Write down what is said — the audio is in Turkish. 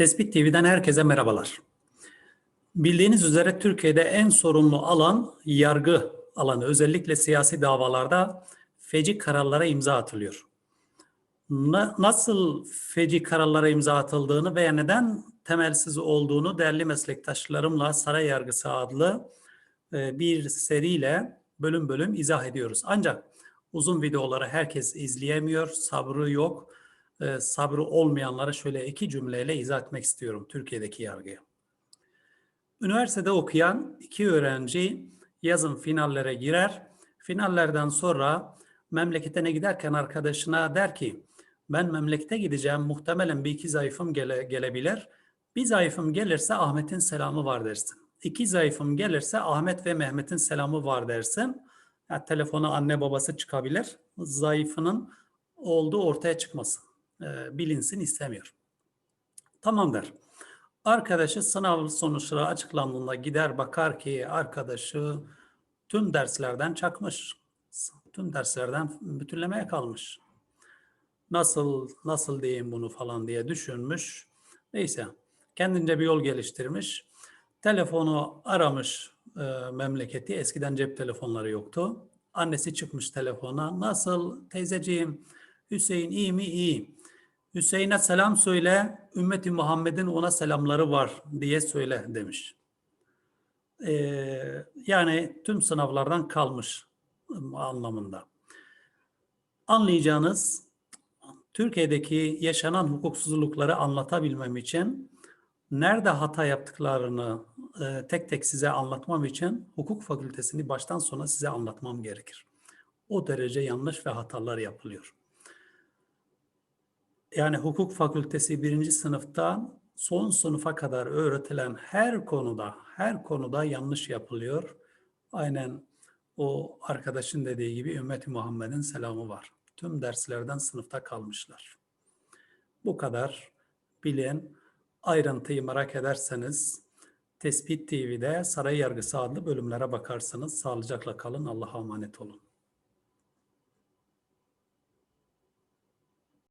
Tespit TV'den herkese merhabalar. Bildiğiniz üzere Türkiye'de en sorunlu alan yargı alanı. Özellikle siyasi davalarda feci kararlara imza atılıyor. Na- nasıl feci kararlara imza atıldığını veya neden temelsiz olduğunu değerli meslektaşlarımla Saray Yargısı adlı e, bir seriyle bölüm bölüm izah ediyoruz. Ancak uzun videoları herkes izleyemiyor, sabrı yok. E, sabrı olmayanlara şöyle iki cümleyle izah etmek istiyorum Türkiye'deki yargıyı. Üniversitede okuyan iki öğrenci yazın finallere girer. Finallerden sonra memleketine giderken arkadaşına der ki ben memlekete gideceğim muhtemelen bir iki zayıfım gele, gelebilir. Bir zayıfım gelirse Ahmet'in selamı var dersin. İki zayıfım gelirse Ahmet ve Mehmet'in selamı var dersin. Ya, telefona anne babası çıkabilir. Zayıfının olduğu ortaya çıkmasın. Ee, bilinsin istemiyor. Tamam der. Arkadaşı sınav sonuçları açıklandığında gider bakar ki arkadaşı tüm derslerden çakmış. Tüm derslerden bütünlemeye kalmış. Nasıl nasıl diyeyim bunu falan diye düşünmüş. Neyse kendince bir yol geliştirmiş. Telefonu aramış e, memleketi. Eskiden cep telefonları yoktu. Annesi çıkmış telefona. Nasıl teyzeciğim Hüseyin iyi mi? İyi. Hüseyin'e selam söyle, ümmeti Muhammed'in ona selamları var diye söyle demiş. Ee, yani tüm sınavlardan kalmış anlamında. Anlayacağınız Türkiye'deki yaşanan hukuksuzlukları anlatabilmem için nerede hata yaptıklarını e, tek tek size anlatmam için hukuk fakültesini baştan sona size anlatmam gerekir. O derece yanlış ve hatalar yapılıyor yani hukuk fakültesi birinci sınıftan son sınıfa kadar öğretilen her konuda, her konuda yanlış yapılıyor. Aynen o arkadaşın dediği gibi ümmeti Muhammed'in selamı var. Tüm derslerden sınıfta kalmışlar. Bu kadar bilin. Ayrıntıyı merak ederseniz Tespit TV'de Saray Yargısı adlı bölümlere bakarsınız. Sağlıcakla kalın. Allah'a emanet olun.